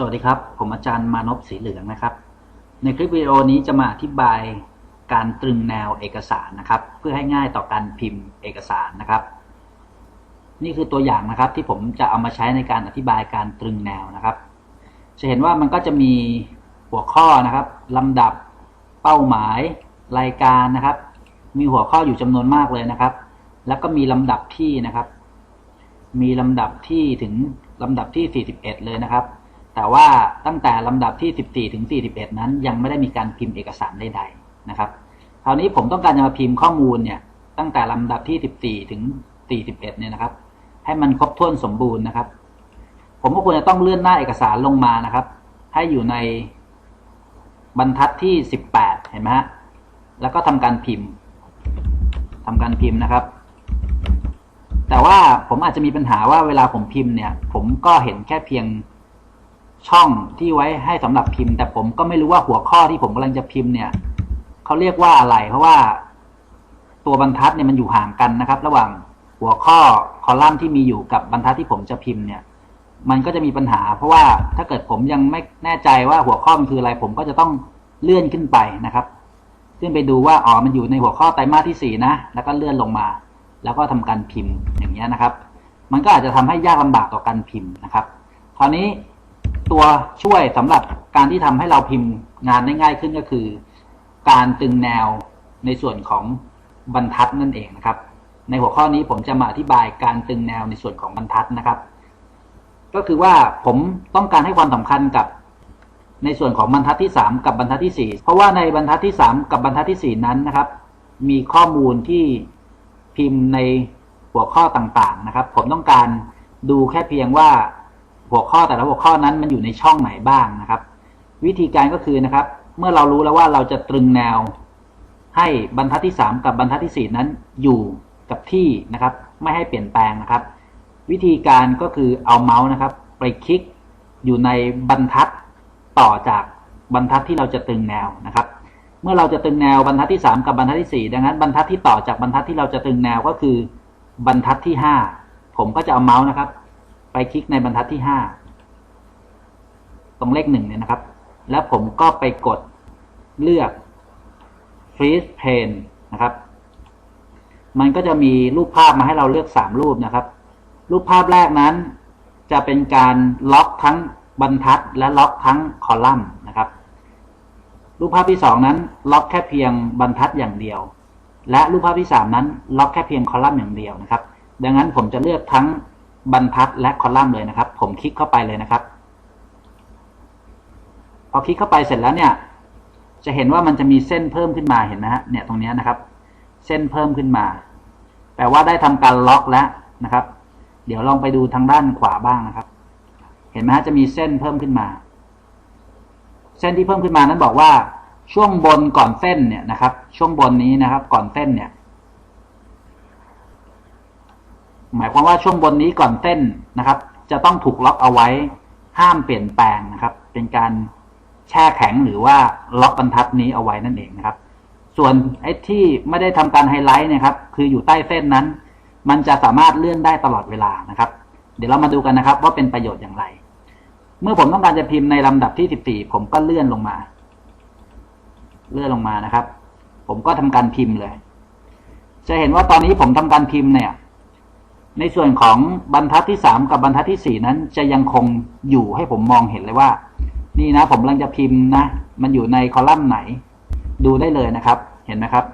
สวัสดีครับ ผมอาจารย์มานพสีเหลืองนะครับ ในคลิปวิดีโอนี้จะมาอธิบายการตรึงแนวเอกสารนะครับ เพื่อให้ง่ายต่อการพิมพ์เอกสารนะครับ นี่คือตัวอย่างนะครับที่ผมจะเอามาใช้ในการอธิบายการตรึงแนวนะครับ จะเห็นว่ามันก็จะมีหัวข้อนะครับลำดับเป้าหมายรายการนะครับ มีหัวข้ออยู่จำนวนมากเลยนะครับ แล้วก็มีลำดับที่นะครับ มีลำดับที่ถึงลำดับที่ 41 เลยนะครับ แต่ว่าตั้งแต่ลำดับที่ 14 ถึง 41 นั้น ยังไม่ได้มีการพิมพ์เอกสารใดๆนะครับ คราวนี้ผมต้องการจะมาพิมพ์ข้อมูลเนี่ยตั้งแต่ลำดับที่ 14 ถึง 41 เนี่ยนะครับ ให้มันครบถ้วนสมบูรณ์นะครับ ผมก็ควรจะต้องเลื่อนหน้าเอกสารลงมานะครับ ให้อยู่ในบรรทัดที่ 18 เห็นไหมฮะ แล้วก็ทำการพิมพ์ทำการพิมพ์นะครับ แต่ว่าผมอาจจะมีปัญหาว่าเวลาผมพิมพ์เนี่ย ผมก็เห็นแค่เพียง ช่องที่ไว้ให้สำหรับพิมพ์ แต่ผมก็ไม่รู้ว่าหัวข้อที่ผมกำลังจะพิมพ์เนี่ยเขาเรียกว่าอะไร เพราะว่าตัวบรรทัดเนี่ยมันอยู่ห่างกันนะครับ ระหว่างหัวข้อคอลัมน์ที่มีอยู่กับบรรทัดที่ผมจะพิมพ์เนี่ย มันก็จะมีปัญหา เพราะว่าถ้าเกิดผมยังไม่แน่ใจว่าหัวข้อมันคืออะไร ผมก็จะต้องเลื่อนขึ้นไปนะครับขึ้นไปดูว่าอ๋อมันอยู่ในหัวข้อไตรมาสที่สี่นะแล้วก็เลื่อนลงมา แล้วก็ทำการพิมพ์อย่างเงี้ยนะครับ มันก็อาจจะทำให้ยากลำบากต่อการพิมพ์นะครับคราวนี้ ตัวช่วยสำหรับการที่ทำให้เราพิมพ์งานได้ง่ายขึ้นก็คือ การตึงแนวในส่วนของบรรทัดนั่นเองนะครับ ในหัวข้อนี้ผมจะมาอธิบายการตึงแนวในส่วนของบรรทัดนะครับ ก็คือว่าผมต้องการให้ความสำคัญกับในส่วนของบรรทัดที่ 3 กับบรรทัดที่ 4 เพราะว่าในบรรทัดที่ 3 กับบรรทัดที่ 4 นั้นนะครับ มีข้อมูลที่พิมพ์ในหัวข้อต่างๆนะครับ ผมต้องการดูแค่เพียงว่า หัวข้อแต่ละหัวข้อนั้นมันอยู่ในช่องไหนบ้างนะครับ วิธีการก็คือนะครับ เมื่อเรารู้แล้วว่าเราจะตรึงแนว ให้บรรทัดที่ 3 กับบรรทัดที่ 4 นั้นอยู่กับที่นะครับ ไม่ให้เปลี่ยนแปลงนะครับ วิธีการก็คือเอาเมาส์นะครับ ไปคลิกอยู่ในบรรทัดต่อจากบรรทัดที่เราจะตึงแนวนะครับ เมื่อเราจะตึงแนวบรรทัดที่ 3 กับบรรทัดที่ 4 ดังนั้นบรรทัดที่ต่อจากบรรทัดที่เราจะตึงแนวก็คือบรรทัดที่ 5 ผมก็จะเอาเมาส์นะครับ ไปคลิกในบรรทัดที่5ตรงเลขหนึ่งเนี่ยนะครับ แล้วผมก็ไปกดเลือก freeze pane นะครับ มันก็จะมีรูปภาพมาให้เราเลือก3รูปนะครับ รูปภาพแรกนั้น จะเป็นการล็อกทั้งบรรทัดและล็อกทั้งคอลัมน์นะครับ รูปภาพที่2นั้น ล็อกแค่เพียงบรรทัดอย่างเดียว และรูปภาพที่3นั้น ล็อกแค่เพียงคอลัมน์อย่างเดียวนะครับ ดังนั้นผมจะเลือกทั้ง บรรทัดและคอลัมน์เลยนะครับ ผมคลิกเข้าไปเลยนะครับพอคลิกเข้าไปเสร็จแล้วเนี่ย จะเห็นว่ามันจะมีเส้นเพิ่มขึ้นมาเห็นไหมฮะเนี่ยตรงนี้นะครับ เส้นเพิ่มขึ้นมา แปลว่าได้ทำการล็อกแล้วนะครับ เดี๋ยวลองไปดูทางด้านขวาบ้างนะครับ เห็นไหมฮะจะมีเส้นเพิ่มขึ้นมา เส้นที่เพิ่มขึ้นมานั้นบอกว่าช่วงบนก่อนเส้นเนี่ยนะครับ ช่วงบนนี้นะครับ ก่อนเส้นเนี่ย หมายความว่าช่วงบนนี้ก่อนเส้นนะครับ จะต้องถูกล็อกเอาไว้ ห้ามเปลี่ยนแปลงนะครับ เป็นการแช่แข็งหรือว่าล็อกบรรทัดนี้เอาไว้นั่นเองนะครับ ส่วนไอ้ที่ไม่ได้ทำการไฮไลท์นะครับ คืออยู่ใต้เส้นนั้น มันจะสามารถเลื่อนได้ตลอดเวลานะครับ เดี๋ยวเรามาดูกันนะครับ ว่าเป็นประโยชน์อย่างไร เมื่อผมต้องการจะพิมพ์ในลำดับที่ 14 ผมก็เลื่อนลงมา เลื่อนลงมานะครับ ผมก็ทำการพิมพ์เลย จะเห็นว่าตอนนี้ผมทำการพิมพ์เนี่ย ในส่วนของบรรทัดที่3กับบรรทัดที่4นั้นจะยังคงอยู่ให้ผมมองเห็นเลยว่า นี่นะผมกำลังจะพิมพ์นะ มันอยู่ในคอลัมน์ไหน ดูได้เลยนะครับ เห็นไหมครับ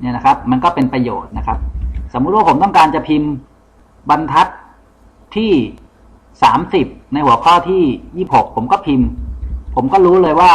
เนี่ยนะครับ มันก็เป็นประโยชน์นะครับ สมมุติว่าผมต้องการจะพิมพ์บรรทัดที่สามสิบในหัวข้อที่ยี่หกผมก็พิมพ์ ผมก็รู้เลยว่า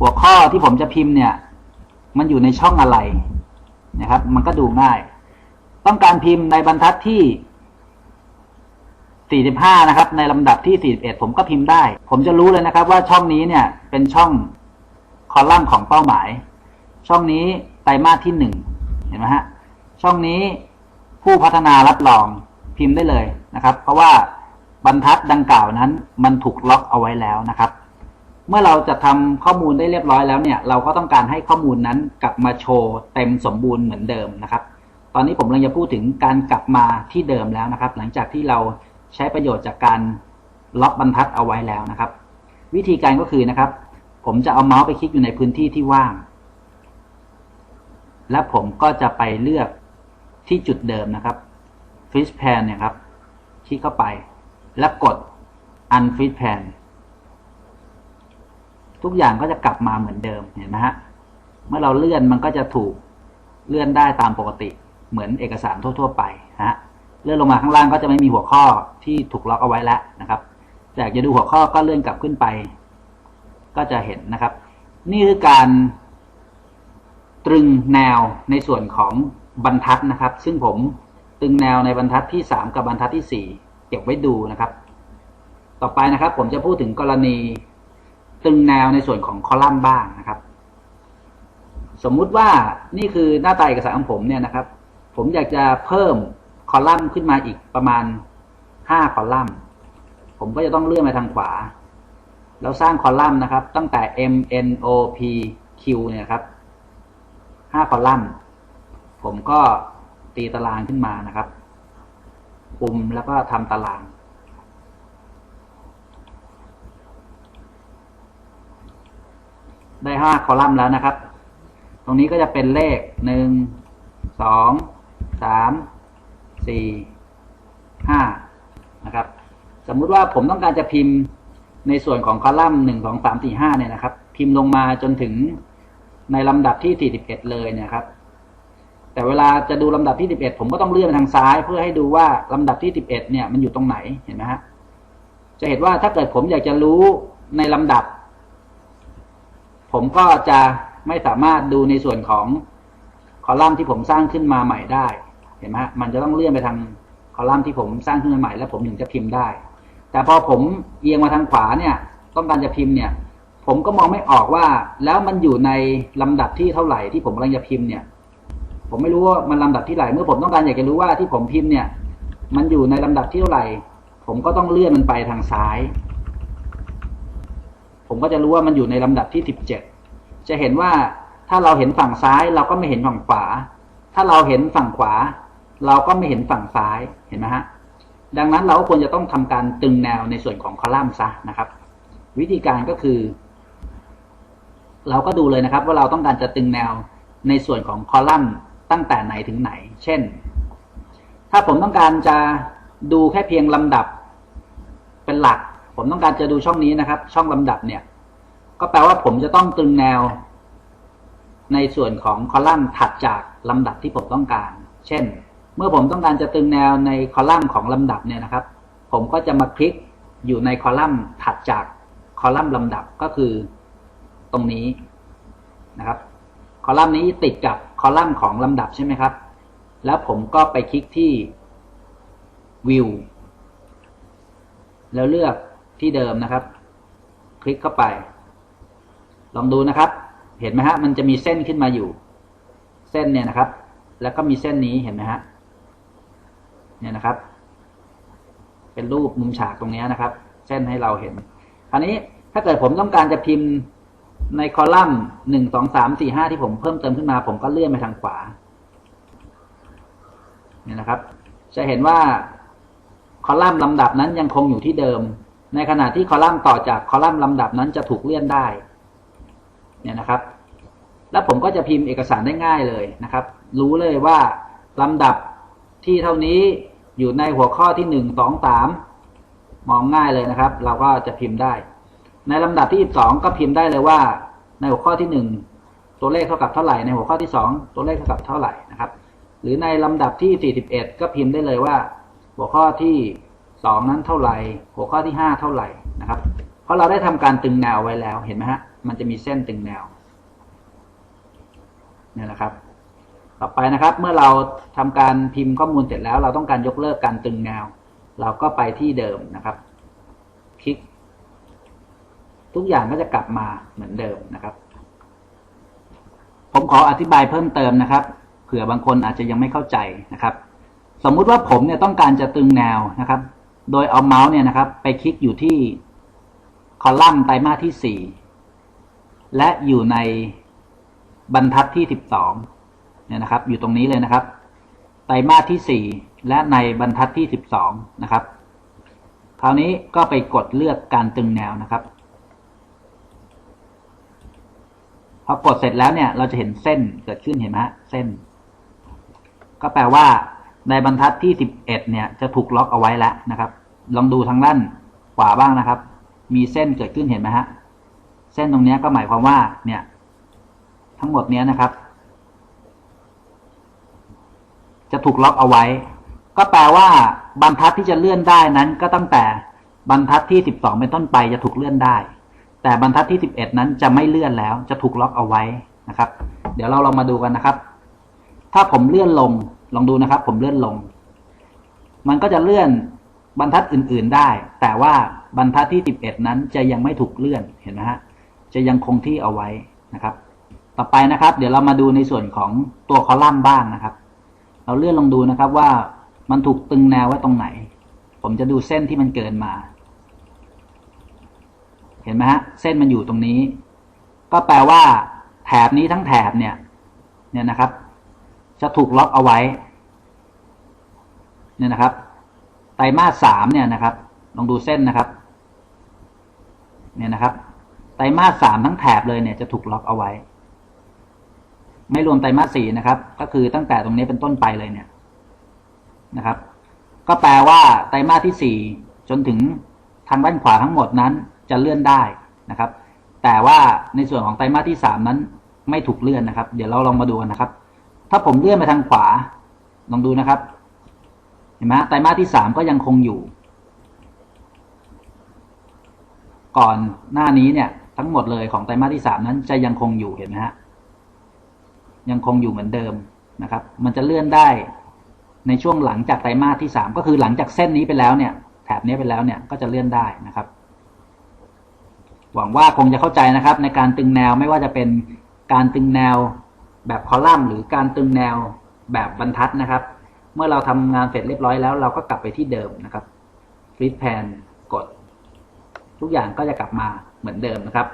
หัวข้อที่ผมจะพิมพ์เนี่ย มันอยู่ในช่องอะไร นะครับ มันก็ดูง่าย ต้องการพิมพ์ในบรรทัดที่สี่สิบห้านะครับ ในลำดับที่สี่สิบเอ็ดผมก็พิมพ์ได้ ผมจะรู้เลยนะครับ ว่าช่องนี้เนี่ยเป็นช่องคอลัมน์ของเป้าหมาย ช่องนี้ไตรมาสที่หนึ่งเห็นไหมฮะ ช่องนี้ผู้พัฒนารับรองพิมพ์ได้เลยนะครับ เพราะว่าบรรทัดดังกล่าวนั้น มันถูกล็อกเอาไว้แล้วนะครับ เมื่อเราจะทำข้อมูลได้เรียบร้อยแล้วเนี่ย เราก็ต้องการให้ข้อมูลนั้นกลับมาโชว์เต็มสมบูรณ์เหมือนเดิมนะครับ ตอนนี้ผมกำลังจะพูดถึงการกลับมาที่เดิมแล้วนะครับ หลังจากที่เราใช้ประโยชน์จากการล็อกบรรทัดเอาไว้แล้วนะครับ วิธีการก็คือนะครับ ผมจะเอาเมาส์ไปคลิกอยู่ในพื้นที่ที่ว่าง และผมก็จะไปเลือกที่จุดเดิมนะครับ f r e e z pan เนี่ยครับ คลิกเข้าไป แล้วกด unfreeze pan ทุกอย่างก็จะกลับมาเหมือนเดิมเห็นไหมฮะเมื่อเราเลื่อนมันก็จะถูกเลื่อนได้ตามปกติเหมือนเอกสารทั่ว ๆ ไปฮะเลื่อนลงมาข้างล่างก็จะไม่มีหัวข้อที่ถูกล็อกเอาไว้แล้วนะครับอยากจะดูหัวข้อก็เลื่อนกลับขึ้นไป ก็จะเห็นนะครับ นี่คือการตรึงแนวในส่วนของบรรทัดนะครับ ซึ่งผมตรึงแนวในบรรทัดที่สามกับบรรทัดที่สี่เก็บไว้ดูนะครับ ต่อไปนะครับ ผมจะพูดถึงกรณี ตึงแนวในส่วนของคอลัมน์บ้างนะครับ สมมุติว่านี่คือหน้าตาเอกสารของผมเนี่ยนะครับ ผมอยากจะเพิ่มคอลัมน์ขึ้นมาอีกประมาณห้าคอลัมน์ ผมก็จะต้องเลื่อนไปทางขวา แล้วสร้างคอลัมน์นะครับ ตั้งแต่ M N O P Q เนี่ยครับห้าคอลัมน์ ผมก็ตีตารางขึ้นมานะครับ ปุ่มแล้วก็ทำตาราง ได้ห้าคอลัมน์แล้วนะครับ ตรงนี้ก็จะเป็นเลขหนึ่งสองสามสี่ห้านะครับ สมมุติว่าผมต้องการจะพิมพ์ในส่วนของคอลัมน์หนึ่งสองสามสี่ห้าเนี่ยนะครับ พิมพ์ลงมาจนถึงในลำดับที่สี่สิบเอ็ดเลยเนี่ยครับ แต่เวลาจะดูลำดับที่สิบเอ็ดผมก็ต้องเลื่อนไปทางซ้าย เพื่อให้ดูว่าลำดับที่สิบเอ็ดเนี่ยมันอยู่ตรงไหนเห็นไหมฮะจะเห็นว่าถ้าเกิดผมอยากจะรู้ในลำดับ ผมก็จะไม่สามารถดูในส่วนของคอลัมน์ที่ผมสร้างขึ้นมาใหม่ได้ เห็นไหมฮะมันจะต้องเลื่อนไปทางคอลัมน์ที่ผมสร้างขึ้นมาใหม่ แล้วผมถึงจะพิมพ์ได้ แต่พอผมเอียงมาทางขวาเนี่ย ต้องการจะพิมพ์เนี่ย ผมก็มองไม่ออกว่า แล้วมันอยู่ในลำดับที่เท่าไหร่ที่ผมกำลังจะพิมพ์เนี่ย ผมไม่รู้ว่ามันลำดับที่ไหนเมื่อผมต้องการอยากจะรู้ว่าที่ผมพิมพ์เนี่ย มันอยู่ในลำดับที่เท่าไหร่ ผมก็ต้องเลื่อนมันไปทางซ้าย ผมก็จะรู้ว่ามันอยู่ในลำดับที่สิบเจ็ดจะเห็นว่าถ้าเราเห็นฝั่งซ้ายเราก็ไม่เห็นฝั่งขวา ถ้าเราเห็นฝั่งขวา เราก็ไม่เห็นฝั่งซ้ายเห็นไหมฮะดังนั้นเราก็ควรจะต้องทำการตึงแนวในส่วนของคอลัมน์ซะนะครับ วิธีการก็คือ เราก็ดูเลยนะครับ ว่าเราต้องการจะตึงแนวในส่วนของคอลัมน์ตั้งแต่ไหนถึงไหน เช่น ถ้าผมต้องการจะดูแค่เพียงลำดับเป็นหลัก ผมต้องการจะดูช่องนี้นะครับ ช่องลำดับเนี่ย ก็แปลว่าผมจะต้องตึงแนว ในส่วนของคอลัมน์ถัดจากลำดับที่ผมต้องการ เช่น เมื่อผมต้องการจะตึงแนวในคอลัมน์ของลำดับเนี่ยนะครับ ผมก็จะมาคลิกอยู่ในคอลัมน์ถัดจากคอลัมน์ลำดับก็คือตรงนี้นะครับ คอลัมน์นี้ติดกับคอลัมน์ของลำดับใช่ไหมครับ แล้วผมก็ไปคลิกที่ View แล้วเลือก ที่เดิมนะครับ คลิกเข้าไป ลองดูนะครับ เห็นไหมฮะ มันจะมีเส้นขึ้นมาอยู่ เส้นเนี่ยนะครับ แล้วก็มีเส้นนี้เห็นไหมฮะ เนี่ยนะครับ เป็นรูปมุมฉากตรงนี้นะครับ เส้นให้เราเห็น คราวนี้ถ้าเกิดผมต้องการจะพิมพ์ในคอลัมน์หนึ่งสองสามสี่ห้าที่ผมเพิ่มเติมขึ้นมา ผมก็เลื่อนไปทางขวา เนี่ยนะครับ จะเห็นว่าคอลัมน์ลำดับนั้นยังคงอยู่ที่เดิม ในขณะที่คอลัมน์ต่อจากคอลัมน์ลำดับนั้นจะถูกเลื่อนได้ เนี่ยนะครับ แล้วผมก็จะพิมพ์เอกสารได้ง่ายเลยนะครับ รู้เลยว่าลำดับที่เท่านี้อยู่ในหัวข้อที่หนึ่งสองสามมองง่ายเลยนะครับ เราก็จะพิมพ์ได้ ในลำดับที่สองก็พิมพ์ได้เลยว่า ในหัวข้อที่หนึ่งตัวเลขเท่ากับเท่าไหร่ในหัวข้อที่สองตัวเลขเท่ากับเท่าไหร่นะครับ หรือในลำดับที่สี่สิบเอ็ดก็พิมพ์ได้เลยว่า หัวข้อที่ สองนั้นเท่าไหร่ หัวข้อที่ห้าเท่าไหร่นะครับ เพราะเราได้ทำการตึงแนวไว้แล้วเห็นไหมฮะมันจะมีเส้นตึงแนวเนี่ยนะครับ ต่อไปนะครับเมื่อเราทำการพิมพ์ข้อมูลเสร็จแล้ว เราต้องการยกเลิกการตึงแนว เราก็ไปที่เดิมนะครับ คลิก ทุกอย่างก็จะกลับมาเหมือนเดิมนะครับ ผมขออธิบายเพิ่มเติมนะครับเผื่อบางคนอาจจะยังไม่เข้าใจนะครับ สมมุติว่าผมเนี่ยต้องการจะตึงแนวนะครับ โดยเอาเมาส์เนี่ยนะครับ ไปคลิกอยู่ที่คอลัมน์ไตรมาสที่สี่และอยู่ในบรรทัดที่สิบสองเนี่ยนะครับ อยู่ตรงนี้เลยนะครับ ไตรมาสที่สี่และในบรรทัดที่สิบสองนะครับ คราวนี้ก็ไปกดเลือกการตึงแนวนะครับพอกดเสร็จแล้วเนี่ย เราจะเห็นเส้นเกิดขึ้นเห็นไหมฮะเส้น ก็แปลว่า ในบรรทัดที่สิบเอ็ดเนี่ยจะถูกล็อกเอาไว้แล้วนะครับ ลองดูทางด้านขวาบ้างนะครับ มีเส้นเกิดขึ้นเห็นไหมฮะ เส้นตรงนี้ก็หมายความว่า เนี่ย ทั้งหมดเนี้ยนะครับ จะถูกล็อกเอาไว้ ก็แปลว่า บรรทัดที่จะเลื่อนได้นั้น ก็ตั้งแต่บรรทัดที่สิบสองเป็นต้นไปจะถูกเลื่อนได้ แต่บรรทัดที่สิบเอ็ดนั้นจะไม่เลื่อนแล้ว จะถูกล็อกเอาไว้นะครับ เดี๋ยวเราลองมาดูกันนะครับ ถ้าผมเลื่อนลง ลองดูนะครับ ผมเลื่อนลง มันก็จะเลื่อนบรรทัดอื่น ๆได้ แต่ว่าบรรทัดที่สิบเอ็ดนั้นจะยังไม่ถูกเลื่อนเห็นไหมฮะจะยังคงที่เอาไว้นะครับ ต่อไปนะครับ เดี๋ยวเรามาดูในส่วนของตัวคอลัมน์บ้างนะครับ เราเลื่อนลงดูนะครับว่ามันถูกตึงแนวไว้ตรงไหน ผมจะดูเส้นที่มันเกินมา เห็นไหมฮะเส้นมันอยู่ตรงนี้ ก็แปลว่าแถบนี้ทั้งแถบเนี่ยเนี่ยนะครับ จะถูกล็อกเอาไว้เนี่ยนะครับไตรมาสสามเนี่ยนะครับ ลองดูเส้นนะครับ เนี่ยนะครับ ไตรมาสสามทั้งแถบเลยเนี่ยจะถูกล็อกเอาไว้ ไม่รวมไตรมาสสี่นะครับ ก็คือตั้งแต่ตรงนี้เป็นต้นไปเลยเนี่ยนะครับ ก็แปลว่าไตรมาสที่สี่จนถึงทางด้านขวาทั้งหมดนั้นจะเลื่อนได้นะครับ แต่ว่าในส่วนของไตรมาสที่สามนั้นไม่ถูกเลื่อนนะครับ เดี๋ยวเราลองมาดูกันนะครับ ถ้าผมเลื่อนไปทางขวา ลองดูนะครับ เห็นไหมไตรมาสที่สามก็ยังคงอยู่ ก่อนหน้านี้เนี่ย ทั้งหมดเลยของไตรมาสที่สามนั้นจะยังคงอยู่เห็นไหมฮะยังคงอยู่เหมือนเดิมนะครับ มันจะเลื่อนได้ในช่วงหลังจากไตรมาสที่สามก็คือหลังจากเส้นนี้ไปแล้วเนี่ย แถบนี้ไปแล้วเนี่ยก็จะเลื่อนได้นะครับ หวังว่าคงจะเข้าใจนะครับ ในการตึงแนวไม่ว่าจะเป็นการตึงแนว แบบคอลัมน์หรือการตึงแนวแบบบรรทัดนะครับ เมื่อเราทำงานเสร็จเรียบร้อยแล้ว เราก็กลับไปที่เดิมนะครับฟลิปแพนกด ทุกอย่างก็จะกลับมาเหมือนเดิมนะครับ